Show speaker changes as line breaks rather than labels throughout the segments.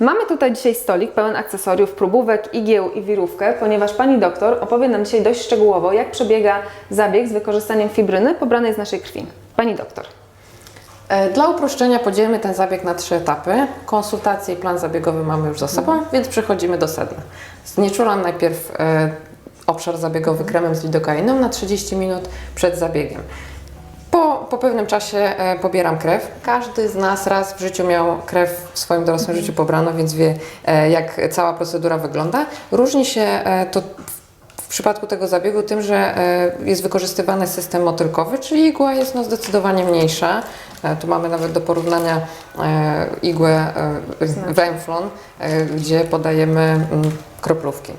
Mamy tutaj dzisiaj stolik pełen akcesoriów, próbówek, igieł i wirówkę, ponieważ pani doktor opowie nam dzisiaj dość szczegółowo, jak przebiega zabieg z wykorzystaniem fibryny pobranej z naszej krwi. Pani doktor.
E, Dla uproszczenia podzielimy ten zabieg na trzy etapy. Konsultacje i plan zabiegowy mamy już za sobą, więc przechodzimy do sedna. Znieczulam najpierw e, obszar zabiegowy kremem z lidokainą na 30 minut przed zabiegiem. Po, pewnym czasie e, pobieram krew. Każdy z nas raz w życiu miał krew w swoim dorosłym życiu pobrano, więc wie e, jak cała procedura wygląda. Różni się e, to w przypadku tego zabiegu tym, że jest wykorzystywany system motylkowy, czyli igła jest no zdecydowanie mniejsza. Tu mamy nawet do porównania igłę Wemflon, e, gdzie podajemy mm, kroplówki.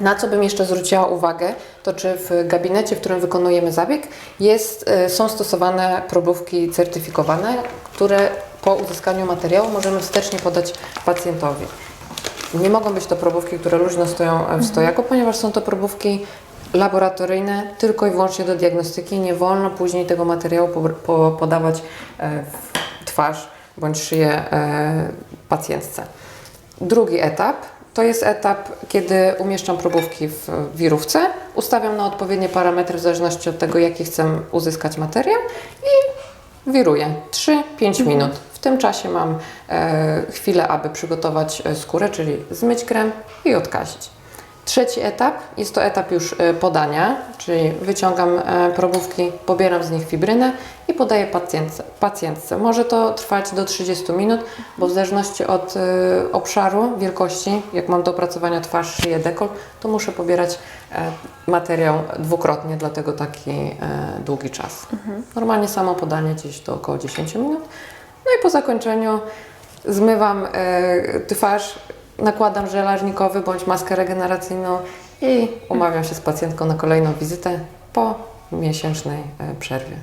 Na co bym jeszcze zwróciła uwagę, to czy w gabinecie, w którym wykonujemy zabieg, jest, e, są stosowane probówki certyfikowane, które po uzyskaniu materiału możemy wstecznie podać pacjentowi. Nie mogą być to probówki, które luźno stoją w stojaku, ponieważ są to probówki laboratoryjne tylko i wyłącznie do diagnostyki. Nie wolno później tego materiału po, po, podawać e, w twarz bądź szyję e, pacjentce. Drugi etap to jest etap, kiedy umieszczam probówki w wirówce, ustawiam na odpowiednie parametry w zależności od tego, jaki chcę uzyskać materiał i wiruję 3-5 minut. W tym czasie mam e, chwilę, aby przygotować e, skórę, czyli zmyć krem i odkazić. Trzeci etap jest to etap już e, podania, czyli wyciągam e, probówki, pobieram z nich fibrynę podaję pacjentce. pacjentce. Może to trwać do 30 minut, bo w zależności od e, obszaru, wielkości, jak mam do opracowania twarz, szyję, dekolt, to muszę pobierać e, materiał dwukrotnie, dlatego taki e, długi czas. Normalnie samo podanie gdzieś to około 10 minut. No i po zakończeniu zmywam e, twarz, nakładam żel arnikowy bądź maskę regeneracyjną i umawiam się z pacjentką na kolejną wizytę po miesięcznej przerwie.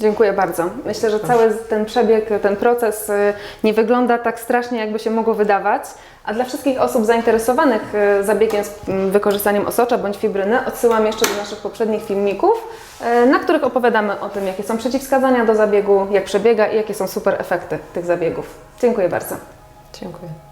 Dziękuję bardzo. Myślę, że cały ten przebieg, ten proces y, nie wygląda tak strasznie, jakby się mogło wydawać. A dla wszystkich osób zainteresowanych y, zabiegiem z mm, wykorzystaniem osocza bądź fibryny odsyłam jeszcze do naszych poprzednich filmików, y, na których opowiadamy o tym, jakie są przeciwwskazania do zabiegu, jak przebiega i jakie są super efekty tych zabiegów. Dziękuję bardzo.
Dziękuję.